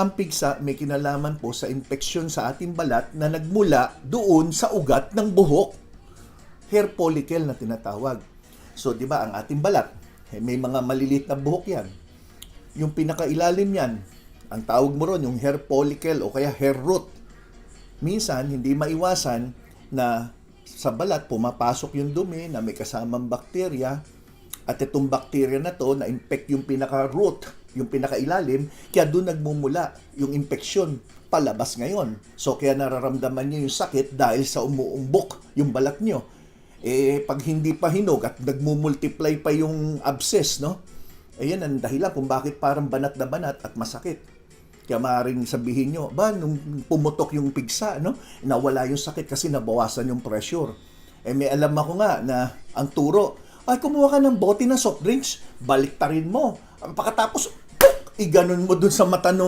Ang pigsa may kinalaman po sa infeksyon sa ating balat na nagmula doon sa ugat ng buhok. Hair follicle na tinatawag. So, di ba, ang ating balat, eh, may mga maliliit na buhok yan. Yung pinakailalim yan, ang tawag mo ron, yung hair follicle o kaya hair root. Minsan, hindi maiwasan na sa balat pumapasok yung dumi na may kasamang bakterya at itong bakterya na to na-infect yung pinaka-root, yung pinakailalim, kaya doon nagmumula yung infeksyon palabas ngayon. So kaya nararamdaman niyo yung sakit dahil sa umuumbok yung balat niyo. Eh, pag hindi pa hinog at nagmumultiply pa yung abscess, no? Ayan ang dahilan kung bakit parang banat na banat at masakit. Kaya maaaring sabihin nyo, ba, nung pumutok yung pigsa, no? Nawala yung sakit kasi nabawasan yung pressure. Eh, may alam ako nga na ang turo, ay, kumuha ka ng bote ng soft drinks, baliktarin mo. Pagkatapos, iganon mo dun sa mata nung